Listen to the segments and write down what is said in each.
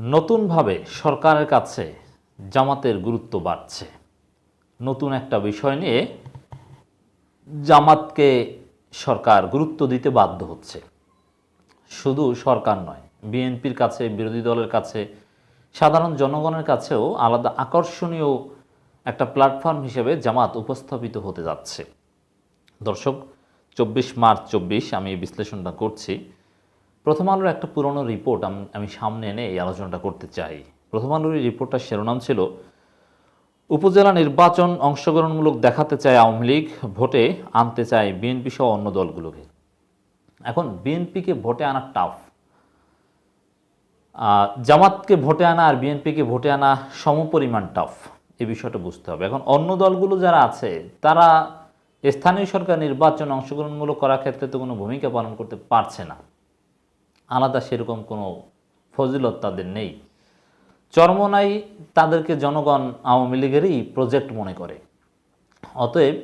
নতুনভাবে সরকারের কাছে জামাতের গুরুত্ব বাড়ছে। নতুন একটা বিষয় নিয়ে জামাতকে সরকার গুরুত্ব দিতে বাধ্য হচ্ছে। শুধু সরকার নয়, বিএনপির কাছে, বিরোধী দলের কাছে, সাধারণ জনগণের কাছেও আলাদা আকর্ষণীয় একটা প্ল্যাটফর্ম হিসেবে জামাত উপস্থাপিত হতে যাচ্ছে। দর্শক, চব্বিশ মার্চ চব্বিশ, আমি এই বিশ্লেষণটা করছি। প্রথম আলোর একটা পুরনো রিপোর্ট আমি সামনে এনে এই আলোচনাটা করতে চাই। প্রথম আলোর এই রিপোর্টটার শিরোনাম ছিল, উপজেলা নির্বাচন অংশগ্রহণমূলক দেখাতে চায় আওয়ামী লীগ, ভোটে আনতে চায় বিএনপি সহ অন্য দলগুলোকে। এখন বিএনপিকে ভোটে আনা টাফ জামাতকে ভোটে আনা আর বিএনপিকে ভোটে আনা সমপরিমাণ টাফ এই বিষয়টা বুঝতে হবে। এখন অন্য দলগুলো যারা আছে, তারা স্থানীয় সরকার নির্বাচন অংশগ্রহণমূলক করার ক্ষেত্রে তো কোনো ভূমিকা পালন করতে পারছে না। আলাদা সেরকম কোনো ফজিলত তাদের নেই। চরমনাই তাদেরকে জনগণ আওয়ামী লীগেরই প্রজেক্ট মনে করে। অতএব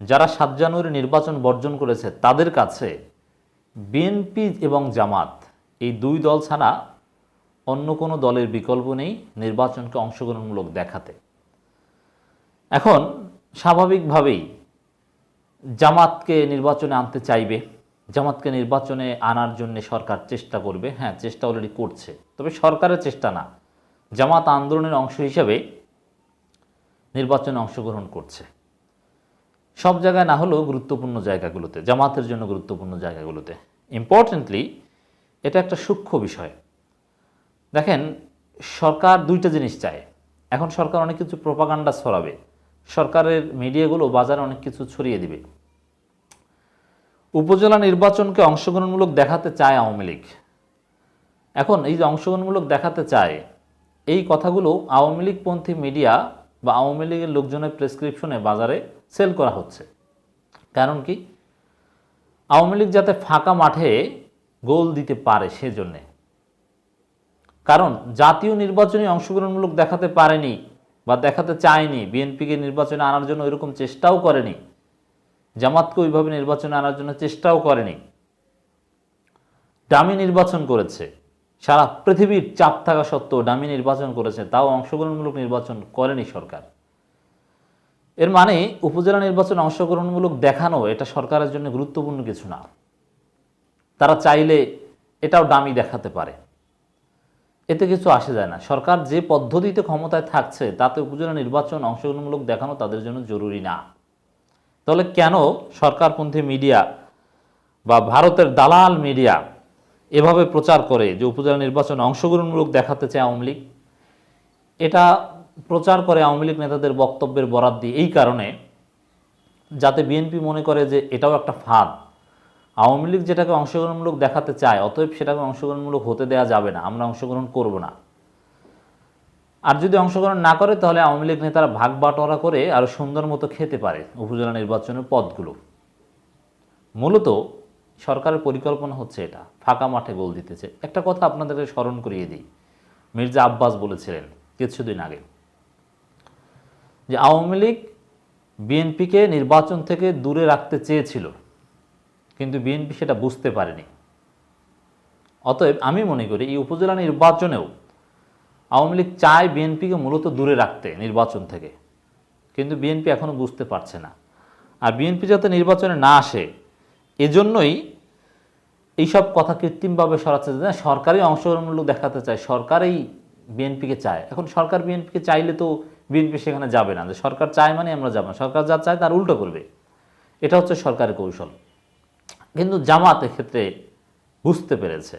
যারা সাত জানুয়ারি নির্বাচন বর্জন করেছে, তাদের কাছে বিএনপি এবং জামাত এই দুই দল ছাড়া অন্য কোনো দলের বিকল্প নেই নির্বাচনকে অংশগ্রহণমূলক দেখাতে। এখন স্বাভাবিকভাবেই জামাতকে নির্বাচনে আনতে চাইবে। জামাতকে নির্বাচনে আনার জন্য সরকার চেষ্টা করবে। হ্যাঁ চেষ্টা অলরেডি করছে। তবে সরকারের চেষ্টা না। জামাত আন্দোলনের অংশ হিসেবে নির্বাচনে অংশগ্রহণ করছে। সব জায়গায় না হলেও গুরুত্বপূর্ণ জায়গাগুলোতে, জামাতের জন্য গুরুত্বপূর্ণ জায়গাগুলোতে। ইম্পর্টেন্টলি এটা একটা সূক্ষ্ম বিষয়। দেখেন, সরকার দুইটা জিনিস চায়। এখন সরকার অনেক কিছু প্রপাগান্ডা ছড়াবে। সরকারের মিডিয়াগুলো বাজারে অনেক কিছু ছড়িয়ে দিবে। উপজেলা নির্বাচনকে অংশগ্রহণমূলক দেখাতে চায় আওয়ামী লীগ। এখন এই যে অংশগ্রহণমূলক দেখাতে চায়, এই কথাগুলো আওয়ামী লীগপন্থী মিডিয়া বা আওয়ামী লীগের লোকজনের প্রেসক্রিপশনে বাজারে সেল করা হচ্ছে। কারণ কি? আওয়ামী লীগ যাতে ফাঁকা মাঠে গোল দিতে পারে সেজন্যে। কারণ জাতীয় নির্বাচনে অংশগ্রহণমূলক দেখাতে পারেনি বা দেখাতে চায়নি, বিএনপিকে নির্বাচনে আনার জন্য এরকম চেষ্টাও করেনি জামাতকে ওইভাবে নির্বাচনে আনার জন্য চেষ্টাও করেনি। ডামি নির্বাচন করেছে। সারা পৃথিবীর চাপ থাকা সত্ত্বেও ডামি নির্বাচন করেছে, তাও অংশগ্রহণমূলক নির্বাচন করেনি সরকার। এর মানে উপজেলা নির্বাচন অংশগ্রহণমূলক দেখানো এটা সরকারের জন্য গুরুত্বপূর্ণ কিছু না। তারা চাইলে এটাও ডামি দেখাতে পারে। এতে কিছু আসে যায় না। সরকার যে পদ্ধতিতে ক্ষমতায় থাকছে, তাতে উপজেলা নির্বাচন অংশগ্রহণমূলক দেখানো তাদের জন্য জরুরি না। তাহলে কেন সরকারপন্থী মিডিয়া বা ভারতের দালাল মিডিয়া এভাবে প্রচার করে যে উপজেলা নির্বাচনে অংশগ্রহণমূলক দেখাতে চায় আওয়ামী লীগ? এটা প্রচার করে আওয়ামী লীগ নেতাদের বক্তব্যের বরাদ দিয়ে এই কারণে যাতে বিএনপি মনে করে যে এটাও একটা ফাঁদ। আওয়ামী লীগ যেটাকে অংশগ্রহণমূলক দেখাতে চায়, অতএব সেটাকে অংশগ্রহণমূলক হতে দেওয়া যাবে না, আমরা অংশগ্রহণ করব না। আর যদি অংশগ্রহণ না করে, তাহলে আওয়ামী লীগ নেতারা ভাগ বাটোয়ারা করে আরও সুন্দর মতো খেতে পারে উপজেলা নির্বাচনের পদগুলো। মূলত সরকারের পরিকল্পনা হচ্ছে এটা, ফাঁকা মাঠে গোল দিতেছে। একটা কথা আপনাদেরকে স্মরণ করিয়ে দিই, মির্জা আব্বাস বলেছিলেন কিছুদিন আগে যে আওয়ামী লীগ বিএনপিকে নির্বাচন থেকে দূরে রাখতে চেয়েছিল, কিন্তু বিএনপি সেটা বুঝতে পারেনি। অতএব আমি মনে করি এই উপজেলা নির্বাচনেও আওয়ামী লীগ চায় বিএনপিকে মূলত দূরে রাখতে নির্বাচন থেকে। কিন্তু বিএনপি এখনও বুঝতে পারছে না। আর বিএনপি যাতে নির্বাচনে না আসে এজন্যই এইসব কথা কৃত্রিমভাবে সরাচ্ছে না, সরকারই অংশগ্রহণমূলক দেখাতে চায় সরকারই বিএনপিকে চায়। এখন সরকার বিএনপিকে চাইলে তো বিএনপি সেখানে যাবে না। যে সরকার চায় মানে আমরা যাব না সরকার যা চায় তার উল্টো করবে। এটা হচ্ছে সরকারের কৌশল। কিন্তু জামাত এক্ষেত্রে বুঝতে পেরেছে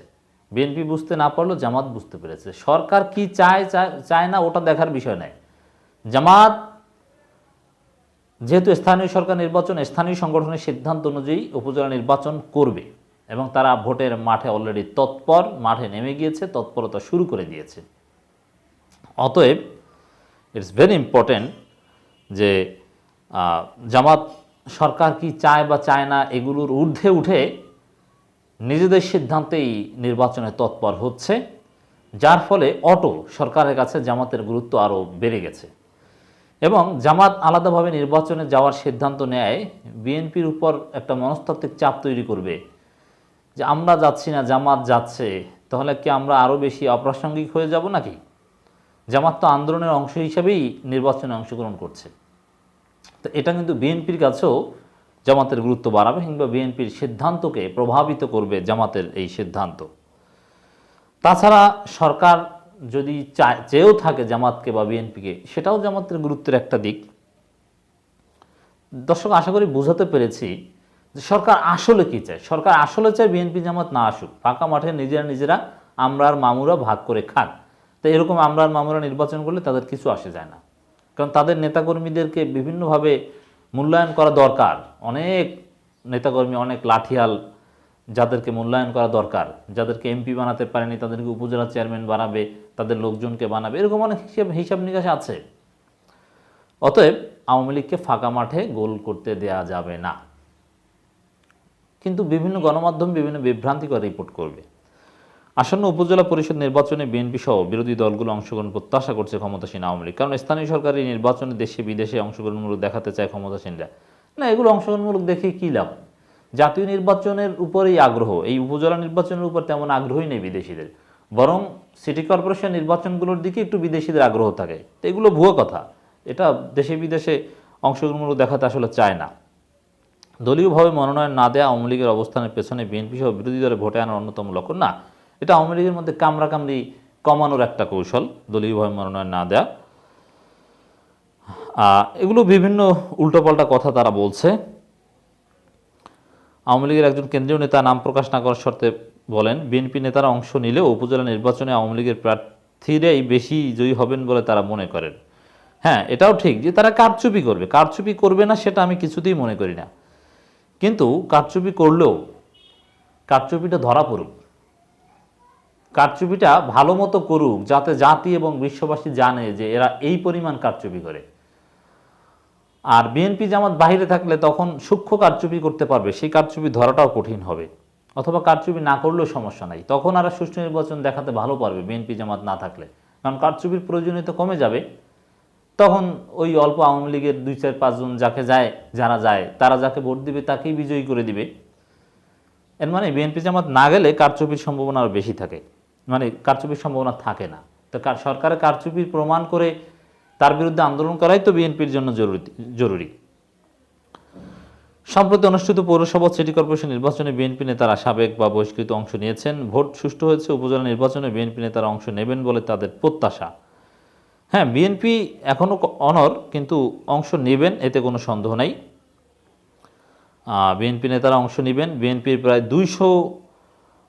বিএনপি বুঝতে না পারলেও জামাত বুঝতে পেরেছে। সরকার কি চায়, চায়- না, ওটা দেখার বিষয় নয় জামাত যেহেতু স্থানীয় সরকার নির্বাচন, স্থানীয় সংগঠনের সিদ্ধান্ত অনুযায়ী উপজেলা নির্বাচন করবে এবং তারা ভোটের মাঠে অলরেডি তৎপর, মাঠে নেমে গিয়েছে, তৎপরতা শুরু করে দিয়েছে। অতএব ইটস ভেরি ইম্পর্টেন্ট যে জামাত সরকার কি চায় বা চায় না, এগুলোর ঊর্ধ্বে উঠে নিজেদের সিদ্ধান্তেই নির্বাচনে তৎপর হচ্ছে, যার ফলে অটো সরকারের কাছে জামাতের গুরুত্ব আরও বেড়ে গেছে। এবং জামাত আলাদাভাবে নির্বাচনে যাওয়ার সিদ্ধান্ত নেয়, বিএনপির উপর একটা মনস্তাত্ত্বিক চাপ তৈরি করবে যে, আমরা যাচ্ছি না, জামাত যাচ্ছে, তাহলে কি আমরা আরও বেশি অপ্রাসঙ্গিক হয়ে যাব নাকি? জামাত তো আন্দোলনের অংশ হিসাবেই নির্বাচনে অংশগ্রহণ করছে। তো এটা কিন্তু বিএনপির কাছেও জামাতের গুরুত্ব বাড়াবে কিংবা বিএনপির সিদ্ধান্তকে প্রভাবিত করবে জামাতের এই সিদ্ধান্ত। তাছাড়া সরকার যদি চায়, চেয়েও থাকে জামাতকে বা বিএনপিকে, সেটাও জামাতের গুরুত্বের একটা দিক। দর্শক, আশা করি বোঝাতে পেরেছি যে সরকার আসলে কি চায়। সরকার আসলে চায় বিএনপি জামাত না আসুক। ফাঁকা মাঠে নিজেরা নিজেরা আমরা আর মামুরা ভাগ করে খান। তো এরকম আমরা আর মামুরা নির্বাচন করলে তাদের কিছু আসে যায় না। কারণ তাদের নেতাকর্মীদেরকে বিভিন্নভাবে মূল্যায়ন করা দরকার। অনেক নেতাকর্মী, অনেক লাঠিয়াল যাদেরকে মূল্যায়ন করা দরকার, যাদেরকে এমপি বানাতে পারেনি, তাদেরকে উপজেলা চেয়ারম্যান বানাবে, তাদের লোকজনকে বানাবে, এরকম অনেক হিসাব হিসাব নিকাশ আছে। অতএব আওয়ামী লীগকে ফাঁকা মাঠে গোল করতে দেয়া যাবে না। কিন্তু বিভিন্ন গণমাধ্যম বিভিন্ন বিভ্রান্তিকর রিপোর্ট করবে। আসন্ন উপজেলা পরিষদ নির্বাচনে বিএনপি সহ বিরোধী দলগুলো অংশগ্রহণ প্রত্যাশা করছে ক্ষমতাসীন আওয়ামী লীগ। কারণ স্থানীয় সরকারি নির্বাচনে দেশে বিদেশে অংশগ্রহণমূলক দেখাতে চায় ক্ষমতাসীনরা। না, এগুলো অংশগ্রহণমূলক দেখে কী লাভ? জাতীয় নির্বাচনের উপরেই আগ্রহ। এই উপজেলা নির্বাচনের উপর তেমন আগ্রহই নেই বিদেশিদের। বরং সিটি কর্পোরেশন নির্বাচনগুলোর দিকে একটু বিদেশিদের আগ্রহ থাকে। তো এগুলো ভুয়ো কথা। এটা দেশে বিদেশে অংশগ্রহণমূলক দেখাতে আসলে চায় না। দলীয়ভাবে মনোনয়ন না দেওয়া আওয়ামী লীগের অবস্থানের পেছনে বিএনপি সহ বিরোধী দলে ভোটে আনার অন্যতম লক্ষ্য না এটা আওয়ামী লীগের মধ্যে কামড়াকামড়ি কমানোর একটা কৌশল দলীয়ভাবে মনোনয়ন না আহ, এগুলো বিভিন্ন উল্টোপাল্টা কথা তারা বলছে। আওয়ামী লীগের একজন কেন্দ্রীয় নেতা নাম প্রকাশ না করার শর্তে বলেন বিএনপি নেতারা অংশ নিলেও উপজেলা নির্বাচনে আওয়ামী লীগের প্রার্থীরাই বেশি জয়ী হবেন বলে তারা মনে করেন। হ্যাঁ এটাও ঠিক যে তারা কারচুপি করবে। কারচুপি করবে না সেটা আমি কিছুতেই মনে করি না। কিন্তু কারচুপি করলেও কারচুপিটা ধরা পড়ুক। কারচুপিটা ভালো মতো করুক যাতে জাতি এবং বিশ্ববাসী জানে যে এরা এই পরিমাণ কারচুপি করে। আর বিএনপি জামাত বাইরে থাকলে তখন সূক্ষ্ম কারচুপি করতে পারবে, সেই কারচুপি ধরাটাও কঠিন হবে। অথবা কারচুপি না করলেও সমস্যা নাই। তখন আর সুষ্ঠু নির্বাচন দেখাতে ভালো পারবে বিএনপি জামাত না থাকলে। কারণ কারচুপির প্রয়োজনীয়তা কমে যাবে। তখন ওই অল্প আওয়ামী লীগের দুই চার পাঁচজন যাকে যায়, যারা যায়, তারা যাকে ভোট দিবে তাকেই বিজয়ী করে দিবে। এর মানে বিএনপি জামাত না গেলে কারচুপির সম্ভাবনা আরও বেশি থাকে। মানে কারচুপির সম্ভাবনা থাকে না। তো কার- সরকারের কারচুপির প্রমাণ করে তার বিরুদ্ধে আন্দোলন করাই তো বিএনপির জন্য জরুরি জরুরি। সম্প্রতি অনুষ্ঠিত পৌরসভা সিটি কর্পোরেশন নির্বাচনে বিএনপি নেতারা সাবেক বা বহিষ্কৃত অংশ নিয়েছেন। ভোট সুষ্ঠু হয়েছে, উপজেলা নির্বাচনে বিএনপি নেতারা অংশ নেবেন বলে তাদের প্রত্যাশা। হ্যাঁ বিএনপি এখনও অনর, কিন্তু অংশ নেবেন, এতে কোনো সন্দেহ নাই। বিএনপি নেতারা অংশ নেবেন। বিএনপির প্রায় দুইশো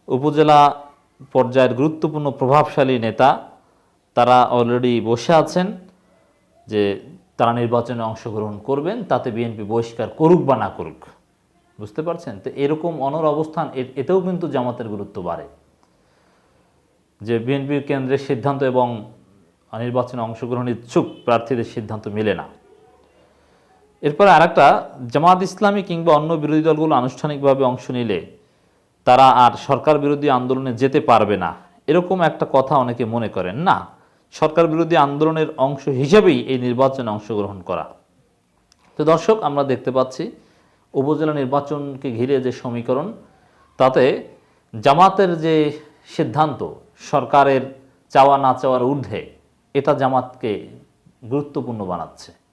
উপজেলা পর্যায়ের গুরুত্বপূর্ণ প্রভাবশালী নেতা, তারা অলরেডি বসে আছেন যে তারা নির্বাচনে অংশগ্রহণ করবেন, তাতে বিএনপি বহিষ্কার করুক বা না করুক। বুঝতে পারছেন? তো এরকম অনর অবস্থান এতেও কিন্তু জামাতের গুরুত্ব বাড়ে। যে বিএনপির কেন্দ্রের সিদ্ধান্ত এবং নির্বাচনে অংশগ্রহণ ইচ্ছুক প্রার্থীদের সিদ্ধান্ত মেলে না। এরপরে আরেকটা, জামাত ইসলামী কিংবা অন্য বিরোধী দলগুলো আনুষ্ঠানিকভাবে অংশ নিলে তারা আর সরকার বিরোধী আন্দোলনে যেতে পারবে না। এরকম একটা কথা অনেকে মনে করেন, না? সরকার বিরোধী আন্দোলনের অংশ হিসেবেই এই নির্বাচনে অংশগ্রহণ করা। তো দর্শক, আমরা দেখতে পাচ্ছি উপজেলা নির্বাচনকে ঘিরে যে সমীকরণ, তাতে জামাতের যে সিদ্ধান্ত, সরকারের চাওয়া না চাওয়ার ঊর্ধ্বে, এটা জামাতকে গুরুত্বপূর্ণ বানাচ্ছে।